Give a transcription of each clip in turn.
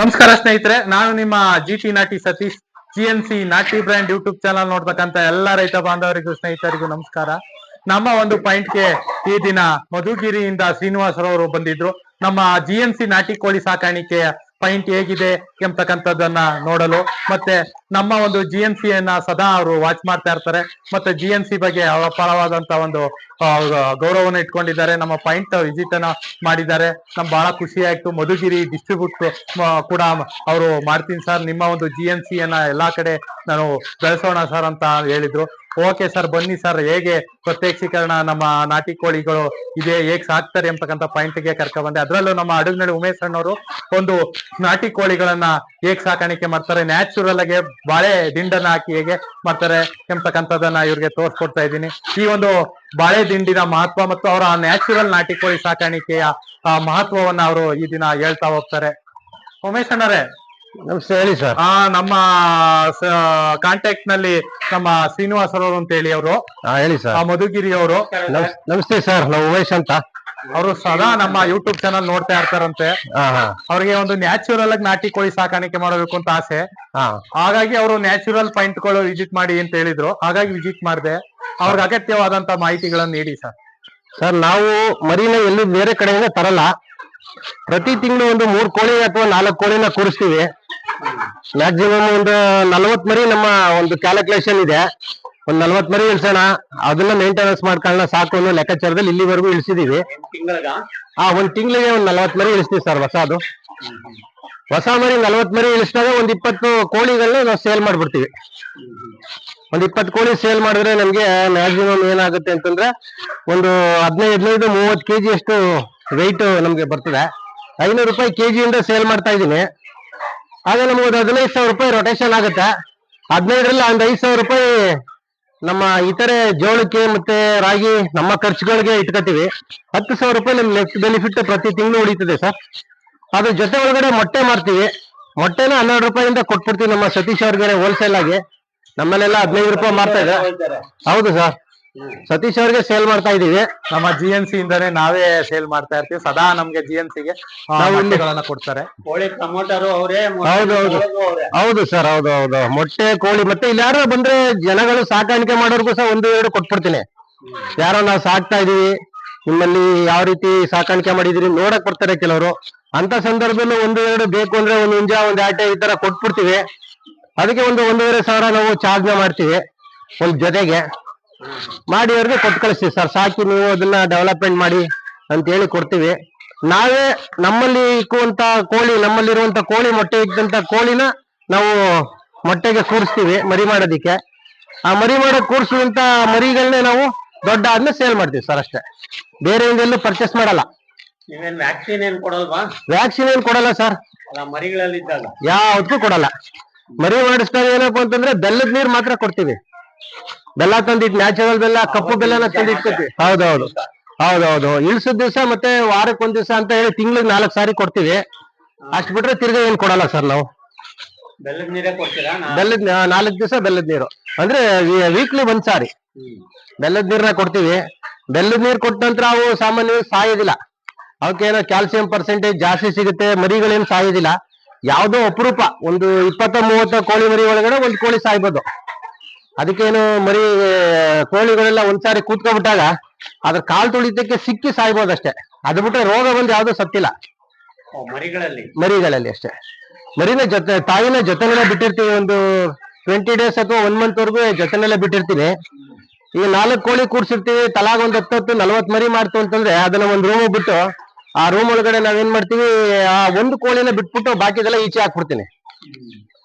ನಮಸ್ಕಾರ ಸ್ನೇಹಿತರೆ, ನಾನು ನಿಮ್ಮ ಜಿ ಟಿ ನಾಟಿ ಸತೀಶ್ ಜಿ ಎನ್ ಸಿ ನಾಟಿ ಬ್ರ್ಯಾಂಡ್ ಯೂಟ್ಯೂಬ್ ಚಾನಲ್ ನೋಡ್ತಕ್ಕಂತ ಎಲ್ಲಾ ರೈತ ಬಾಂಧವರಿಗೂ, ಸ್ನೇಹಿತರಿಗೂ ನಮಸ್ಕಾರ. ನಮ್ಮ ಒಂದು ಪಾಯಿಂಟ್ಗೆ ಈ ದಿನ ಮಧುಗಿರಿಯಿಂದ ಶ್ರೀನಿವಾಸರವರು ಬಂದಿದ್ರು. ನಮ್ಮ ಜಿ ಎನ್ ಸಿ ನಾಟಿ ಕೋಳಿ ಸಾಕಾಣಿಕೆಯ ಪಾಯಿಂಟ್ ಹೇಗಿದೆ ಎಂಬತಕ್ಕಂಥದ್ದನ್ನ ನೋಡಲು. ಮತ್ತೆ ನಮ್ಮ ಒಂದು ಜಿ ಎನ್ ಸಿ ಅನ್ನ ಸದಾ ಅವರು ವಾಚ್ ಮಾಡ್ತಾ ಇರ್ತಾರೆ. ಮತ್ತೆ ಜಿ ಎನ್ ಸಿ ಬಗ್ಗೆ ಅಪಾರವಾದಂತ ಒಂದು ಗೌರವವನ್ನು ಇಟ್ಕೊಂಡಿದ್ದಾರೆ. ನಮ್ಮ ಪಾಯಿಂಟ್ ವಿಸಿಟ್ ಅನ್ನ ಮಾಡಿದ್ದಾರೆ. ನಮ್ ಬಹಳ ಖುಷಿ ಆಯ್ತು. ಮಧುಗಿರಿ ಡಿಸ್ಟ್ರಿಬ್ಯೂಟ್ ಕೂಡ ಅವರು ಮಾಡ್ತೀನಿ ಸರ್. ನಿಮ್ಮ ಒಂದು ಜಿ ಎನ್ ಸಿ ಅನ್ನ ಎಲ್ಲಾ ಕಡೆ ನಾನು ಬೆಳೆಸೋಣ ಸರ್ ಅಂತ ಹೇಳಿದ್ರು. ಓಕೆ ಸರ್ ಬನ್ನಿ ಸರ್ ಹೇಗೆ ಪ್ರತ್ಯಕ್ಷೀಕರಣ ನಮ್ಮ ನಾಟಿ ಕೋಳಿಗಳು ಇದೆ, ಹೇಗ್ ಸಾಕ್ತಾರೆ ಪಾಯಿಂಟ್ಗೆ ಕರ್ಕ ಬಂದೆ. ಅದರಲ್ಲೂ ನಮ್ಮ ಅಡುಗ್ನಳ್ಳಿ ಉಮೇಶ್ ಅಣ್ಣವರು ಒಂದು ನಾಟಿ ಕೋಳಿಗಳನ್ನ ಹೇಗ್ ಸಾಕಾಣಿಕೆ ಮಾಡ್ತಾರೆ ನ್ಯಾಚುರಲ್ ಆಗಿ ಬಾಳೆ ದಿಂಡನ್ನ ಹಾಕಿ ಹೇಗೆ ಮಾಡ್ತಾರೆ ಎಂಬತಕ್ಕಂಥದ್ದನ್ನ ಇವ್ರಿಗೆ ತೋರಿಸ್ಕೊಡ್ತಾ ಇದ್ದೀನಿ. ಈ ಒಂದು ಬಾಳೆ ದಿಂಡಿನ ಮಹತ್ವ ಮತ್ತು ಅವರ ನ್ಯಾಚುರಲ್ ನಾಟಿ ಕೋಳಿ ಸಾಕಾಣಿಕೆಯ ಮಹತ್ವವನ್ನ ಅವರು ಈ ದಿನ ಹೇಳ್ತಾ ಹೋಗ್ತಾರೆ. ಉಮೇಶ್ ಅಣ್ಣರೇ ನಮಸ್ತೆ ಹೇಳಿ ಸರ್ ಆ ನಮ್ಮ ಕಾಂಟ್ಯಾಕ್ಟ್ನಲ್ಲಿ ನಮ್ಮ ಶ್ರೀನಿವಾಸ್ ಅವರು ಅಂತ ಹೇಳಿ ಅವರು. ಹಾ ಹೇಳಿ ಆ ಸರ್ ಮಧುಗಿರಿ ಅವರು. ನಮಸ್ತೆ ಸರ್ ನಾವು ಉಮೇಶ್ ಅಂತ. ಅವರು ಸದಾ ನಮ್ಮ ಯೂಟ್ಯೂಬ್ ಚಾನಲ್ ನೋಡ್ತಾ ಇರ್ತಾರಂತೆ. ಹಾ ಹಾ. ಅವ್ರಿಗೆ ಒಂದು ನ್ಯಾಚುರಲ್ ಆಗಿ ನಾಟಿ ಕೋಳಿ ಸಾಕಾಣಿಕೆ ಮಾಡಬೇಕು ಅಂತ ಆಸೆ. ಹಾ. ಹಾಗಾಗಿ ಅವರು ನ್ಯಾಚುರಲ್ ಪಾಯಿಂಟ್ಗಳು ವಿಸಿಟ್ ಮಾಡಿ ಅಂತ ಹೇಳಿದ್ರು. ಹಾಗಾಗಿ ವಿಸಿಟ್ ಮಾಡಿದೆ. ಅವ್ರಿಗೆ ಅಗತ್ಯವಾದಂತ ಮಾಹಿತಿಗಳನ್ನು ನೀಡಿ ಸರ್ ಸರ್ ನಾವು ಮರಿನ ಎಲ್ಲಿ ಬೇರೆ ಕಡೆಯಿಂದ ತರಲ್ಲ. ಪ್ರತಿ ತಿಂಗಳು ಒಂದು ಮೂರ್ ಕೋಳಿ ಅಥವಾ ನಾಲ್ಕು ಕೋಳಿನ ಕೂರಿಸ್ತೀವಿ. ಮ್ಯಾಕ್ಸಿಮಮ್ ಒಂದು ನಲವತ್ ಮರಿ ನಮ್ಮ ಒಂದು ಕ್ಯಾಲ್ಕುಲೇಷನ್ ಇದೆ. ಒಂದ್ ನಲ್ವತ್ ಮರಿ ಇಳಿಸೋಣ. ಅದನ್ನ ಮೇಂಟೆನೆನ್ಸ್ ಮಾಡ್ಕೊಳ್ಳೋಣ ಸಾಕು ಅನ್ನೋ ಲೆಕ್ಕಾಚಾರದಲ್ಲಿ ಇಲ್ಲಿವರೆಗೂ ಇಳಿಸಿದೀವಿ. ಆ, ಒಂದ್ ತಿಂಗಳಿಗೆ ಒಂದ್ ನಲ್ವತ್ ಮರಿ ಇಳಿಸ್ತೀವಿ ಸರ್ ಹೊಸದು ಹೊಸ ಮರಿ ನಲವತ್ ಮರಿ ಇಳಿಸಿದಾಗ ಒಂದ್ ಇಪ್ಪತ್ತು ಕೋಳಿಗಳನ್ನ ನಾವು ಸೇಲ್ ಮಾಡ್ಬಿಡ್ತೀವಿ. ಒಂದ್ ಇಪ್ಪತ್ತು ಕೋಳಿ ಸೇಲ್ ಮಾಡಿದ್ರೆ ನಮ್ಗೆ ಮ್ಯಾಕ್ಸಿಮಮ್ ಏನಾಗುತ್ತೆ ಅಂತಂದ್ರೆ ಒಂದು ಹದಿನೈದು ಹದಿನೈದು, ಮೂವತ್ತು ಕೆಜಿ ಅಷ್ಟು ವೆಯ್ಟ್ ನಮ್ಗೆ ಬರ್ತದೆ. ಐನೂರು ರೂಪಾಯಿ ಕೆಜಿಯಿಂದ ಸೇಲ್ ಮಾಡ್ತಾ ಇದ್ದೀನಿ. ಆಗ ನಮಗೊಂದು ಹದಿನೈದು ಸಾವಿರ ರೂಪಾಯಿ ರೊಟೇಷನ್ ಆಗುತ್ತೆ. ಹದಿನೈದರಲ್ಲಿ ಒಂದು ಐದು ಸಾವಿರ ರೂಪಾಯಿ ನಮ್ಮ ಇತರೆ ಜೋಳಕ್ಕೆ ಮತ್ತೆ ರಾಗಿ ನಮ್ಮ ಖರ್ಚುಗಳಿಗೆ ಇಟ್ಕೋತೀವಿ. ಹತ್ತು ಸಾವಿರ ರೂಪಾಯಿ ನಮ್ಮ ನೆಕ್ಸ್ಟ್ ಬೆನಿಫಿಟ್ ಪ್ರತಿ ತಿಂಗಳು ಉಳಿತದೆ ಸರ್. ಅದ್ರ ಜೊತೆ ಒಳಗಡೆ ಮೊಟ್ಟೆ ಮಾಡ್ತೀವಿ ಮೊಟ್ಟೆನ ಹನ್ನೆರಡು ರೂಪಾಯಿಂದ ಕೊಟ್ಬಿಡ್ತೀವಿ ನಮ್ಮ ಸತೀಶ್ ಅವ್ರಿಗೆ ಹೋಲ್ಸೇಲ್ ಆಗಿ. ನಮ್ಮಲ್ಲೆಲ್ಲ ಹದಿನೈದು ರೂಪಾಯಿ ಮಾರ್ತಾ ಇದೆ ಹೌದು ಸರ್. ಸತೀಶ್ ಅವ್ರಿಗೆ ಸೇಲ್ ಮಾಡ್ತಾ ಇದೀವಿ. ನಮ್ಮ ಜಿ ಎನ್ ಸಿ ಇಂದಾನೆ ನಾವೇ ಸೇಲ್ ಮಾಡ್ತಾ ಇರ್ತೀವಿ. ಸದಾ ನಮ್ಗೆ ಜಿ ಎನ್ ಸಿಗೆ ಮೊಟ್ಟೆಗಳನ್ನ ಕೊಡ್ತಾರೆ. ಕೋಳಿ ಪ್ರಮೋಟರು ಅವರೇ ಹೌದು, ಹೌದು. ಹೌದು ಸರ್ ಹೌದು ಹೌದು. ಮೊಟ್ಟೆ ಕೋಳಿ ಮತ್ತೆ ಇಲ್ಲಿ ಯಾರು ಬಂದ್ರೆ ಜನಗಳು ಸಾಕಾಣಿಕೆ ಮಾಡೋರ್ಗೂ ಸಹ ಒಂದು ಎರಡು ಕೊಟ್ಬಿಡ್ತೀನಿ. ಯಾರೋ ನಾವು ಸಾಕ್ತಾ ಇದೀವಿ. ನಿಮ್ಮಲ್ಲಿ ಯಾವ ರೀತಿ ಸಾಕಾಣಿಕೆ ಮಾಡಿದೀರಿ ನೋಡಕ್ ಬರ್ತಾರೆ ಕೆಲವರು. ಅಂತ ಸಂದರ್ಭದಲ್ಲಿ ಒಂದು ಎರಡು ಬೇಕು ಅಂದ್ರೆ ಒಂದು ಹುಂಜ ಒಂದ್ ಆಟೆ ಈ ತರ ಕೊಟ್ಬಿಡ್ತೀವಿ. ಅದಕ್ಕೆ ಒಂದು ಒಂದೂವರೆ ಸಾವಿರ ನಾವು ಚಾರ್ಜ್ ಮಾಡ್ತೀವಿ. ಒಂದ್ ಜೊತೆಗೆ. ಮಾಡಿ ಅವ್ರಿಗೆ ಕೊಟ್ಟು ಕಳಿಸ್ತೀವಿ ಸರ್. ಸಾಕಿ ನೀವು ಅದನ್ನ ಡೆವಲಪ್ಮೆಂಟ್ ಮಾಡಿ ಅಂತ ಹೇಳಿ ಕೊಡ್ತೀವಿ. ನಾವೇ ನಮ್ಮಲ್ಲಿ ಇಕ್ಕುವಂತ ಕೋಳಿ ನಮ್ಮಲ್ಲಿರುವಂತ ಕೋಳಿ ಮೊಟ್ಟೆ ಇದ್ದಂತ ಕೋಳಿನ ನಾವು ಮೊಟ್ಟೆಗೆ ಕೂರಿಸ್ತೀವಿ ಮರಿ ಮಾಡೋದಿಕ್ಕೆ. ಆ ಮರಿ ಮಾಡೋ ಕೂರಿಸಿದಂತ ಮರಿಗಳನ್ನೇ ನಾವು ದೊಡ್ಡ ಆದ್ಮೇಲೆ ಸೇಲ್ ಮಾಡ್ತೀವಿ ಸರ್ ಅಷ್ಟೇ. ಬೇರೆ ಎಲ್ಲೂ ಪರ್ಚೇಸ್ ಮಾಡಲ್ಲ. ವ್ಯಾಕ್ಸಿನ್ ಏನ್ ಕೊಡಲ್ವಾ? ವ್ಯಾಕ್ಸಿನ್ ಏನ್ ಕೊಡಲ್ಲ ಸರ್. ಮರಿಗಳಲ್ಲಿ ಯಾವ್ದಕ್ಕೂ ಕೊಡಲ್ಲ. ಮರಿ ಮಾಡಿಸಿದಾಗ ಏನಪ್ಪ ಅಂತಂದ್ರೆ ಬೆಲ್ಲದ ನೀರ್ ಮಾತ್ರ ಕೊಡ್ತೀವಿ. ಬೆಲ್ಲ ತಂದಿದ್ ನ್ಯಾಚುರಲ್ ಬೆಲ್ಲ ಕಪ್ಪು ಬೆಲ್ಲನ ತಂದಿಟ್ಕೋತಿ. ಹೌದೌದು. ಹೌದೌದು. ಇಳಿಸಿದ ದಿವಸ ಮತ್ತೆ ವಾರಕ್ಕೆ ಒಂದ್ ದಿವಸ ಅಂತ ಹೇಳಿ ತಿಂಗ್ಳಿಗ್ ನಾಲ್ಕು ಸಾರಿ ಕೊಡ್ತೀವಿ. ಅಷ್ಟ್ ಬಿಟ್ರೆ ತಿರ್ಗಾ ಏನ್ ಕೊಡಲ್ಲ ಸರ್ ನಾವು. ಬೆಲ್ಲದ ನೀರೇ ಕೊಡ್ತೀರಾ? ಬೆಲ್ಲದ ನಾಲ್ಕು ದಿವಸ ಬೆಲ್ಲದ ನೀರು. ಅಂದ್ರೆ ವೀಕ್ಲಿ ಒಂದ್ ಸಾರಿ. ಬೆಲ್ಲದ ನೀರ್ನ ಕೊಡ್ತೀವಿ. ಬೆಲ್ಲದ ನೀರ್ ಕೊಟ್ಟ ನಂತರ ಅವು ಸಾಮಾನ್ಯ ಸಾಯೋದಿಲ್ಲ. ಅವಕ್ಕೇನೋ ಕ್ಯಾಲ್ಸಿಯಂ ಪರ್ಸೆಂಟೇಜ್ ಜಾಸ್ತಿ ಸಿಗುತ್ತೆ ಮರಿಗಳೇನು ಸಾಯೋದಿಲ್ಲ. ಯಾವ್ದೋ ಅಪರೂಪ. ಒಂದು ಇಪ್ಪತ್ತ ಮೂವತ್ತ ಕೋಳಿ ಮರಿ ಒಳಗಡೆ ಒಂದ್ ಕೋಳಿ ಸಾಯ್ಬೋದು. ಅದಕ್ಕೇನು ಮರಿ ಕೋಳಿಗಳೆಲ್ಲ ಒಂದ್ಸಾರಿ ಕೂತ್ಕೊಬಿಟ್ಟಾಗ ಅದ್ರ ಕಾಲ್ ತುಳಿದಕ್ಕೆ ಸಿಕ್ಕಿ ಸಾಯ್ಬೋದಷ್ಟೇ ಅದು ಬಿಟ್ರೆ ರೋಗ ಬಂದು ಯಾವ್ದು ಸತ್ತಿಲ್ಲ. ಓ, ಮರಿಗಳಲ್ಲಿ. ಮರಿಗಳಲ್ಲಿ ಅಷ್ಟೇ. ಮರಿನ ಜೊತೆ ತಾಯಿನ ಜೊತೆನೆಲ್ಲ ಬಿಟ್ಟಿರ್ತೀವಿ ಒಂದು ಟ್ವೆಂಟಿ ಡೇಸ್ ಅಥವಾ ಒನ್ ಮಂತ್ ವರೆಗೂ ಜೊತೆನೆಲ್ಲ ಬಿಟ್ಟಿರ್ತೀನಿ. ಈಗ ನಾಲ್ಕು ಕೋಳಿ ಕೂರ್ಸಿರ್ತೀವಿ ತಲಾಗ ಒಂದ್ ಹತ್ತತ್ತು ನಲ್ವತ್ ಮರಿ ಮಾಡ್ತು ಅಂತಂದ್ರೆ ಅದನ್ನ ಒಂದ್ ರೂಮ್ ಬಿಟ್ಟು ಆ ರೂಮ್ ಒಳಗಡೆ ನಾವೇನ್ ಮಾಡ್ತೀವಿ ಆ ಒಂದು ಕೋಳಿನ ಬಿಟ್ಬಿಟ್ಟು ಬಾಕಿದೆಲ್ಲ ಈಚೆ ಹಾಕ್ಬಿಡ್ತೀನಿ.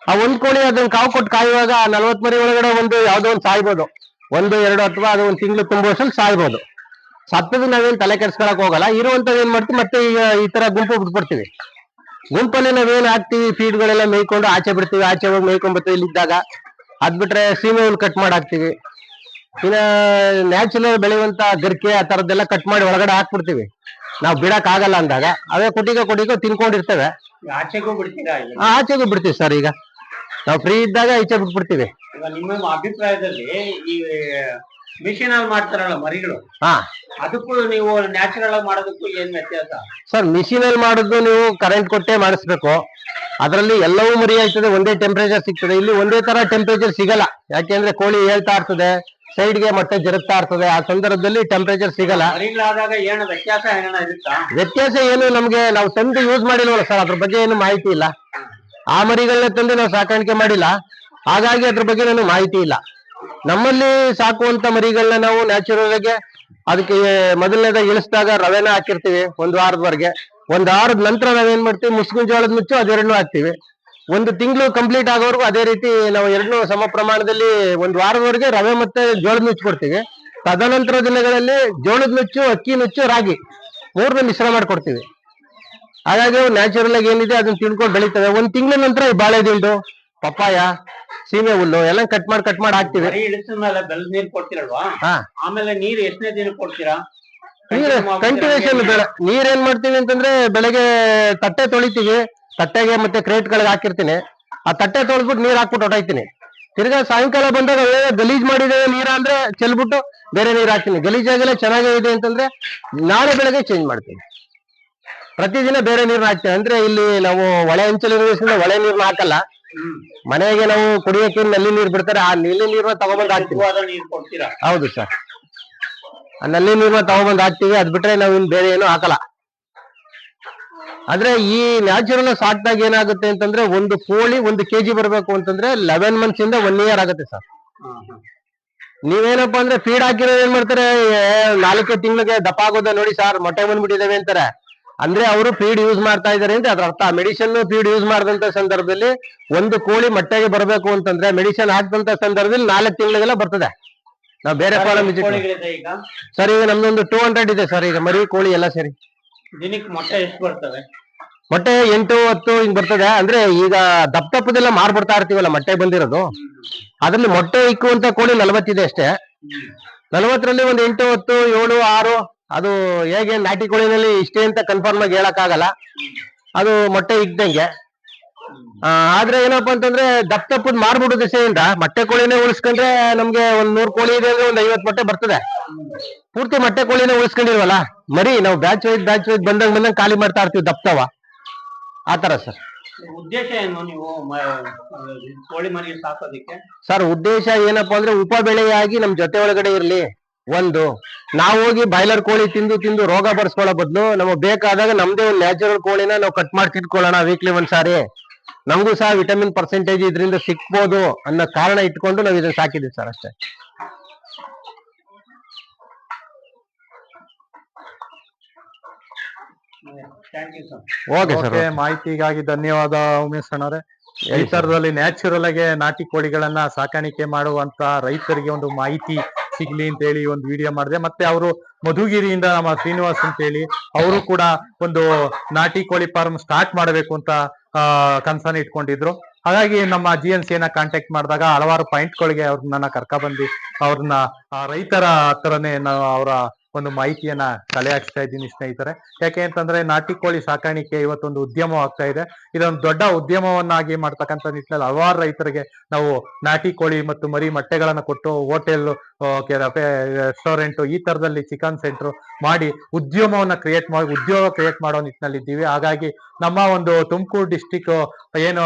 ಆ ಒಂದ್ ಕೋಳಿ ಅದನ್ನ ಕಾವು ಕೊಟ್ಟು ಕಾಯುವಾಗ ನಲ್ವತ್ ಮರಿ ಒಳಗಡೆ ಒಂದು ಯಾವ್ದೋ ಒಂದು ಸಾಯ್ಬೋದು. ಒಂದು ಎರಡು ಅಥವಾ ಅದು ಒಂದು ತಿಂಗಳು ತುಂಬುವಷ್ಟಲ್ಲಿ ಸಾಯ್ಬೋದು. ಸತ್ತದ ನಾವೇನ್ ತಲೆ ಕೆಡ್ಸ್ಕೊಳಕ್ ಹೋಗಲ್ಲ. ಇರುವಂತದ್ ಏನ್ ಮಾಡ್ತೀವಿ? ಮತ್ತೆ ಈಗ ಈ ತರ ಗುಂಪು ಬಿಟ್ಬಿಡ್ತೀವಿ. ಗುಂಪಲ್ಲಿ ನಾವೇನ್ ಹಾಕ್ತಿವಿ? ಫೀಡ್ಗಳೆಲ್ಲ ಮೇಯ್ಕೊಂಡು ಆಚೆ ಬಿಡ್ತೀವಿ. ಆಚೆ ಹೋಗಿ ಮೇಯ್ಕೊಂಡ್ ಬರ್ತೀವಿ ಇಲ್ಲಿದ್ದಾಗ. ಅದ್ ಬಿಟ್ರೆ ಸೀಮೆ ಹುಲ್ ಕಟ್ ಮಾಡಿ ಹಾಕ್ತಿವಿ ಇನ್ನ ನ್ಯಾಚುರಲ್ ಬೆಳೆಯುವಂತ ಗರಿಕೆ ಆ ತರದ್ದೆಲ್ಲ ಕಟ್ ಮಾಡಿ ಒಳಗಡೆ ಹಾಕ್ಬಿಡ್ತೀವಿ. ನಾವು ಬಿಡಕ್ ಆಗಲ್ಲ ಅಂದಾಗ. ಅವೇ ಕೊಟ್ಟಿಗೆ ಕೊಟ್ಟಿಗೆ ತಿನ್ಕೊಂಡಿರ್ತೇವೆ. ಆಚೆಗೂ ಬಿಡ್ತೀರಾ ಆ, ಆಚೆಗೂ ಬಿಡ್ತೀವಿ ಸರ್ ಈಗ. ನಾವು ಫ್ರೀ ಇದ್ದಾಗ ಈಚೆ ಬಿಟ್ಬಿಡ್ತೀವಿ. ಈಗ ನಿಮ್ಮ ಅಭಿಪ್ರಾಯದಲ್ಲಿ ಈ ಮಿಷಿನ್ ಅಲ್ಲಿ ಮಾಡ್ತಾರಲ್ಲ ಮರಿಗಳು ಹಾ. ಅದಕ್ಕೂ ನೀವು ನ್ಯಾಚುರಲ್ ಆಗಿ ಮಾಡೋದಕ್ಕೂ ಏನ್ ವ್ಯತ್ಯಾಸ? ಸರ್ ಮಿಷಿನ್ ಅಲ್ಲಿ ಮಾಡುದು ನೀವು ಕರೆಂಟ್ ಕೊಟ್ಟೆ ಮಾಡಿಸ್ಬೇಕು. ಅದರಲ್ಲಿ ಎಲ್ಲವೂ ಮರಿ ಆಯ್ತದೆ ಒಂದೇ ಟೆಂಪರೇಚರ್ ಸಿಗ್ತದೆ. ಇಲ್ಲಿ ಒಂದೇ ತರ ಟೆಂಪರೇಚರ್ ಸಿಗಲ್ಲ. ಯಾಕೆಂದ್ರೆ ಕೋಳಿ ಹೇಳ್ತಾ ಇರ್ತದೆ ಸೈಡ್ಗೆ ಗೆ ಮತ್ತೆ ಜರುಗ್ತಾ ಇರ್ತದೆ. ಆ ಸಂದರ್ಭದಲ್ಲಿ ಟೆಂಪರೇಚರ್ ಸಿಗಲ್ಲ. ಮರಿಗಳಾದಾಗ ಏನು ವ್ಯತ್ಯಾಸ ಏನಾರ ಇರುತ್ತಾ? ವ್ಯತ್ಯಾಸ ಏನು ನಮ್ಗೆ ನಾವು ತಂದು ಯೂಸ್ ಮಾಡಿಲ್ವಲ್ಲ ಸರ್ ಅದ್ರ ಬಗ್ಗೆ ಏನು ಮಾಹಿತಿ ಇಲ್ಲ. ಆ ಮರಿಗಳನ್ನ ತಂದು ನಾವು ಸಾಕಾಣಿಕೆ ಮಾಡಿಲ್ಲ. ಹಾಗಾಗಿ ಅದ್ರ ಬಗ್ಗೆ ನನಗೆ ಮಾಹಿತಿ ಇಲ್ಲ. ನಮ್ಮಲ್ಲಿ ಸಾಕುವಂತ ಮರಿಗಳನ್ನ ನಾವು ನ್ಯಾಚುರಲ್ ಆಗಿ ಅದಕ್ಕೆ ಮೊದಲನೇದಾಗಿ ಇಳಿಸಿದಾಗ ರವೆನ ಹಾಕಿರ್ತೀವಿ ಒಂದ್ ವಾರದವರೆಗೆ. ಒಂದ್ ವಾರದ ನಂತರ ನಾವೇನ್ ಮಾಡ್ತೀವಿ? ಮುಸ್ಕಿನ ಜೋಳದ ಮುಚ್ಚು ಅದೆರಡನ್ನೂ ಹಾಕ್ತಿವಿ. ಒಂದು ತಿಂಗಳು ಕಂಪ್ಲೀಟ್ ಆಗೋವರೆಗೂ ಅದೇ ರೀತಿ ನಾವು ಎರಡನ್ನೂ ಸಮ ಪ್ರಮಾಣದಲ್ಲಿ ಒಂದ್ ವಾರದವರೆಗೆ ರವೆ ಮತ್ತೆ ಜೋಳದ ನುಚ್ಚು ಕೊಡ್ತೀವಿ. ತದನಂತರ ದಿನಗಳಲ್ಲಿ ಜೋಳದ ನುಚ್ಚು, ಅಕ್ಕಿ ನುಚ್ಚು, ರಾಗಿ ಮೂರನ್ನ ಮಿಶ್ರ ಮಾಡ್ಕೊಡ್ತೀವಿ. ಹಾಗಾಗಿ ನ್ಯಾಚುರಲ್ ಆಗಿ ಏನಿದೆ ಅದನ್ನ ತಿಳ್ಕೊಂಡು ಬೆಳಿತವೆ ಒಂದ್ ತಿಂಗಳ ನಂತರ ಈ ಬಾಳೆ ದಿಂಡು ಪಪ್ಪಾಯ ಸೀಮೆ ಹುಲ್ಲು ಎಲ್ಲ ಕಟ್ ಮಾಡಿ ಕಟ್ ಮಾಡಿ ಹಾಕ್ತಿವಿ. ಮರಿ ಇಳಿಸಿದ ಮೇಲೆ ಬೆಳೆದ ನೀರ್ ಕೊಡ್ತೀರಲ್ವಾ? ಹಾ. ಆಮೇಲೆ ನೀರ್ ಎಷ್ಟನೇ ದಿನ ಕೊಡ್ತೀರಾ? ನೀರ್ ಕಂಟಿನ್ಯೂಷನ್ ಬೆಳೆ ನೀರ್? ಏನ್ ಮಾಡ್ತೀವಿ ಅಂತಂದ್ರೆ ಬೆಳಗ್ಗೆ ತಟ್ಟೆ ತೊಳಿತೀವಿ. ತಟ್ಟೆಗೆ ಮತ್ತೆ ಕ್ರೇಟ್ ಗಳಿಗೆ ಹಾಕಿರ್ತೀನಿ. ಆ ತಟ್ಟೆ ತೊಳೆದ್ಬಿಟ್ಟು ನೀರ್ ಹಾಕ್ಬಿಟ್ಟು ಹೊಟ್ಟಾಯ್ತೀನಿ ತಿರ್ಗಾ ಸಾಯಂಕಾಲ ಬಂದಾಗ ಗಲೀಜ್ ಮಾಡಿದ್ದೇವೆ ನೀರ ಅಂದ್ರೆ ಚೆಲ್ಬಿಟ್ಟು ಬೇರೆ ನೀರ್ ಹಾಕ್ತೀನಿ. ಗಲೀಜಾಗೆಲ್ಲ ಚೆನ್ನಾಗೇ ಇದೆ ಅಂತಂದ್ರೆ ನಾಳೆ ಬೆಳಗ್ಗೆ ಚೇಂಜ್ ಮಾಡ್ತೀನಿ. ಪ್ರತಿದಿನ ಬೇರೆ ನೀರ್ನ ಹಾಕ್ತೇವೆ. ಅಂದ್ರೆ ಇಲ್ಲಿ ನಾವು ಒಳೆ ಹಂಚಲಿರೋದ್ರಿಂದ ಹೊಳೆ ನೀರ್ನ ಹಾಕಲ್ಲ. ಮನೆಗೆ ನಾವು ಕುಡಿಯೋಕೆ ನಲ್ಲಿ ನೀರ್ ಬಿಡ್ತಾರೆ. ಆ ನಲ್ಲಿ ನೀರ್ನ ತಗೊಂಬಂದ್ ಹಾಕ್ತೀವಿ. ಹೌದು ಸರ್. ಆ ನಲ್ಲಿ ನೀರ್ನ ತಗೊಂಬಂದ್ ಹಾಕ್ತಿವಿ. ಅದ್ ಬಿಟ್ರೆ ನಾವು ಇನ್ ಬೇರೆ ಏನು ಹಾಕಲ್ಲ. ಆದ್ರೆ ಈ ನ್ಯಾಚುರಲ್ ಸಾಕ್ದಾಗ ಏನಾಗುತ್ತೆ ಅಂತಂದ್ರೆ ಒಂದು ಕೋಳಿ ಒಂದು ಕೆಜಿ ಬರ್ಬೇಕು ಅಂತಂದ್ರೆ ಲೆವೆನ್ ಮಂತ್ಸ್ ಇಂದ ಒನ್ ಇಯರ್ ಆಗುತ್ತೆ ಸರ್. ನೀವೇನಪ್ಪ ಅಂದ್ರೆ ಫೀಡ್ ಹಾಕಿರೋ ಏನ್ ಮಾಡ್ತಾರೆ? ನಾಲ್ಕು ತಿಂಗಳಿಗೆ ದಪ್ಪ ಆಗೋದ ನೋಡಿ ಸರ್. ಮೊಟ್ಟೆ ಬಂದ್ಬಿಟ್ಟಿದಾವೆ ಅಂತಾರೆ. ಅಂದ್ರೆ ಅವರು ಫೀಡ್ ಯೂಸ್ ಮಾಡ್ತಾ ಇದಾರೆ ಅಂತ ಅದ್ರ ಅರ್ಥ. ಮೆಡಿಸಿನ್ ಫೀಡ್ ಯೂಸ್ ಮಾಡಿದಂತ ಸಂದರ್ಭದಲ್ಲಿ ಒಂದು ಕೋಳಿ ಮೊಟ್ಟೆಗೆ ಬರಬೇಕು ಅಂತಂದ್ರೆ ಮೆಡಿಸಿನ್ ಹಾಕಿದಂತ ಸಂದರ್ಭದಲ್ಲಿ ನಾಲ್ಕು ತಿಂಗಳಿಗೆಲ್ಲ ಬರ್ತದೆ. ನಾವು ಬೇರೆ ಫಾರಂ ಸರ್ ಈಗ ನಮ್ದೊಂದು ಟೂ ಹಂಡ್ರೆಡ್ ಇದೆ ಸರ್ ಈಗ ಮರಿ ಕೋಳಿ ಎಲ್ಲ ಸರಿ. ದಿನಕ್ಕೆ ಮೊಟ್ಟೆ ಎಷ್ಟು ಬರ್ತವೆ? ಮೊಟ್ಟೆ ಎಂಟು ಹತ್ತು ಹಿಂಗ್ ಬರ್ತದೆ. ಅಂದ್ರೆ ಈಗ ದಪ್ಪ ದಪ್ಪದೆಲ್ಲ ಮಾರ್ಬಿಡ್ತಾ ಇರ್ತೀವಲ್ಲ ಮೊಟ್ಟೆ ಬಂದಿರೋದು. ಅದ್ರಲ್ಲಿ ಮೊಟ್ಟೆ ಇಕ್ಕುವಂತ ಕೋಳಿ ನಲ್ವತ್ತಿದೆ ಅಷ್ಟೇ. ನಲ್ವತ್ತರಲ್ಲಿ ಒಂದ್ ಎಂಟು ಹತ್ತು ಏಳು ಆರು ಅದು ಹೇಗೆ ನಾಟಿ ಕೋಳಿನಲ್ಲಿ ಇಷ್ಟೇ ಅಂತ ಕನ್ಫರ್ಮ್ ಆಗಿ ಹೇಳಕ್ಕಾಗಲ್ಲ. ಅದು ಮೊಟ್ಟೆ ಇದ್ದಂಗೆ. ಆದ್ರೆ ಏನಪ್ಪಾ ಅಂತಂದ್ರೆ ದಪ್ಪ ತಪ್ಪದ್ ಮಾರ್ಬಿಡೋ ದಿಸೆಯಿಂದ ಮೊಟ್ಟೆ ಕೋಳಿನೇ ಉಳಿಸ್ಕೊಂಡ್ರೆ ನಮ್ಗೆ ಒಂದ್ ನೂರ್ ಕೋಳಿ ಇದೆ ಅಂದ್ರೆ ಒಂದ್ ಐವತ್ ಮೊಟ್ಟೆ ಬರ್ತದೆ. ಪೂರ್ತಿ ಮೊಟ್ಟೆ ಕೋಳಿನೇ ಉಳಿಸ್ಕೊಂಡಿರ್ವಲ್ಲ ಮರಿ ನಾವು ಬ್ಯಾಚ್ ವೈಸ್ ಬ್ಯಾಚ್ ವೈಸ್ ಬಂದಾಗ ಬಂದಂಗ ಖಾಲಿ ಮಾಡ್ತಾ ಇರ್ತೀವಿ ದಪ್ತವ ಆತರ ಸರ್. ಉದ್ದೇಶ ಏನು ನೀವು ಕೋಳಿ ಮರಿ ಸಾಕೋದಿಕ್ಕೆ? ಸರ್ ಉದ್ದೇಶ ಏನಪ್ಪಾ ಅಂದ್ರೆ ಉಪ ಬೆಳೆಯಾಗಿ ನಮ್ ಜೊತೆ ಒಳಗಡೆ ಇರ್ಲಿ. ಒಂದು. ನಾವು ಹೋಗಿ ಬಾಯ್ಲರ್ ಕೋಳಿ ತಿಂದು ತಿಂದು ರೋಗ ಬರ್ಸ್ಕೊಳ್ಳೋ ಬದಲು ನಮಗೆ ಬೇಕಾದಾಗ ನಮ್ದೇ ಒಂದು ನ್ಯಾಚುರಲ್ ಕೋಳಿನ ನಾವು ಕಟ್ ಮಾಡಿ ತಿನ್ಕೊಳ್ಳೋಣ ವೀಕ್ಲಿ ಒಂದ್ಸಾರಿ. ನಮಗೂ ಸಹ ವಿಟಮಿನ್ ಪರ್ಸೆಂಟೇಜ್ ಇದರಿಂದ ಸಿಕ್ಬೋದು ಅನ್ನೋ ಕಾರಣ ಇಟ್ಕೊಂಡು ನಾವು ಇದನ್ನ ಸಾಕಿದ್ದೀವಿ ಸರ್ ಅಷ್ಟೇ. Thank you sir okay sir okay ಮಾಹಿತಿಗಾಗಿ ಧನ್ಯವಾದ ಉಮೇಶ್ ಅಣ್ಣವ್ರೆ ಈ ತರದಲ್ಲಿ ನ್ಯಾಚುರಲ್ ಆಗಿ ನಾಟಿ ಕೋಳಿಗಳನ್ನ ಸಾಕಾಣಿಕೆ ಮಾಡುವಂತ ರೈತರಿಗೆ ಒಂದು ಮಾಹಿತಿ ಸಿಗ್ಲಿ ಅಂತ ಹೇಳಿ ಒಂದು ವಿಡಿಯೋ ಮಾಡಿದೆ. ಮತ್ತೆ ಅವರು ಮಧುಗಿರಿಯಿಂದ ನಮ್ಮ ಶ್ರೀನಿವಾಸ್ ಅಂತ ಹೇಳಿ ಅವರು ಕೂಡ ಒಂದು ನಾಟಿ ಕೋಳಿ ಫಾರ್ಮ್ ಸ್ಟಾರ್ಟ್ ಮಾಡಬೇಕು ಅಂತ ಕನ್ಸರ್ನ್ ಇಟ್ಕೊಂಡಿದ್ರು. ಹಾಗಾಗಿ ನಮ್ಮ ಜಿ ಎನ್ ಸಿಯನ್ನ ಕಾಂಟ್ಯಾಕ್ಟ್ ಮಾಡಿದಾಗ ಹಲವಾರು ಪಾಯಿಂಟ್ಗಳಿಗೆ ಅವ್ರನ್ನ ಕರ್ಕ ಅವ್ರನ್ನ ರೈತರ ಹತ್ರನೇ ನಾವು ಅವರ ಒಂದು ಮಾಹಿತಿಯನ್ನ ಕಲೆ ಹಾಕ್ಸ್ತಾ ಇದ್ದೀನಿ ಸ್ನೇಹಿತರೆ. ಯಾಕೆ ಅಂತಂದ್ರೆ ನಾಟಿ ಕೋಳಿ ಸಾಕಾಣಿಕೆ ಇವತ್ತೊಂದು ಉದ್ಯಮ ಆಗ್ತಾ ಇದೆ. ಇದೊಂದು ದೊಡ್ಡ ಉದ್ಯಮವನ್ನಾಗಿ ಮಾಡ್ತಕ್ಕಂಥ ನಿಟ್ಟಿನಲ್ಲಿ ಹಲವಾರು ರೈತರಿಗೆ ನಾವು ನಾಟಿ ಕೋಳಿ ಮತ್ತು ಮರಿ ಮೊಟ್ಟೆಗಳನ್ನ ಕೊಟ್ಟು ಹೋಟೆಲ್ ರೆಸ್ಟೋರೆಂಟ್ ಈ ತರದಲ್ಲಿ ಚಿಕನ್ ಸೆಂಟರ್ ಮಾಡಿ ಉದ್ಯಮವನ್ನ ಕ್ರಿಯೇಟ್ ಮಾಡಿ ಉದ್ಯೋಗ ಕ್ರಿಯೇಟ್ ಮಾಡೋ ನಿಟ್ಟಿನಲ್ಲಿ ಇದ್ದೀವಿ. ಹಾಗಾಗಿ ನಮ್ಮ ಒಂದು ತುಮಕೂರು ಡಿಸ್ಟಿಕ್ ಏನು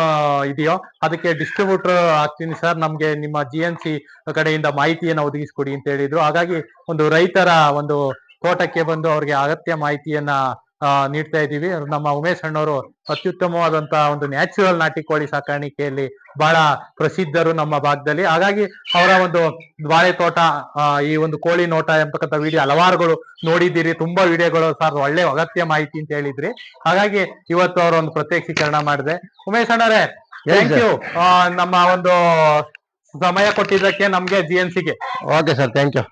ಇದೆಯೋ ಅದಕ್ಕೆ ಡಿಸ್ಟ್ರಿಬ್ಯೂಟರ್ ಆಗ್ತೀನಿ ಸರ್. ನಮ್ಗೆ ನಿಮ್ಮ ಜಿ ಎನ್ ಸಿ ಕಡೆಯಿಂದ ಮಾಹಿತಿಯನ್ನು ಒದಗಿಸ್ಕೊಡಿ ಅಂತ ಹೇಳಿದ್ರು. ಹಾಗಾಗಿ ಒಂದು ರೈತರ ಒಂದು ತೋಟಕ್ಕೆ ಬಂದು ಅವ್ರಿಗೆ ಅಗತ್ಯ ಮಾಹಿತಿಯನ್ನ ನೀಡ್ತಾ ಇದ್ದೀವಿ. ನಮ್ಮ ಉಮೇಶ್ ಅಣ್ಣವರು ಅತ್ಯುತ್ತಮವಾದಂತಹ ಒಂದು ನ್ಯಾಚುರಲ್ ನಾಟಿ ಕೋಳಿ ಸಾಕಾಣಿಕೆಯಲ್ಲಿ ಬಹಳ ಪ್ರಸಿದ್ಧರು ನಮ್ಮ ಭಾಗದಲ್ಲಿ. ಹಾಗಾಗಿ ಅವರ ಒಂದು ಬಾಳೆ ತೋಟ ಈ ಒಂದು ಕೋಳಿ ನೋಟ ಎಂಬತಕ್ಕಂಥ ವಿಡಿಯೋ ಹಲವಾರುಗಳು ನೋಡಿದ್ದೀರಿ. ತುಂಬಾ ವಿಡಿಯೋಗಳು ಸರ್, ಒಳ್ಳೆ ಅಗತ್ಯ ಮಾಹಿತಿ ಅಂತ ಹೇಳಿದ್ರಿ. ಹಾಗಾಗಿ ಇವತ್ತು ಅವರ ಒಂದು ಪ್ರತ್ಯಕ್ಷೀಕರಣ ಮಾಡಿದೆ. ಉಮೇಶ್ ಅಣ್ಣರೇ ಥ್ಯಾಂಕ್ ಯು ನಮ್ಮ ಒಂದು ಸಮಯ ಕೊಟ್ಟಿದ್ದಕ್ಕೆ ನಮ್ಗೆ ಜಿ ಎನ್ ಸಿಗೆ ಓಕೆ ಸರ್ ಥ್ಯಾಂಕ್ ಯು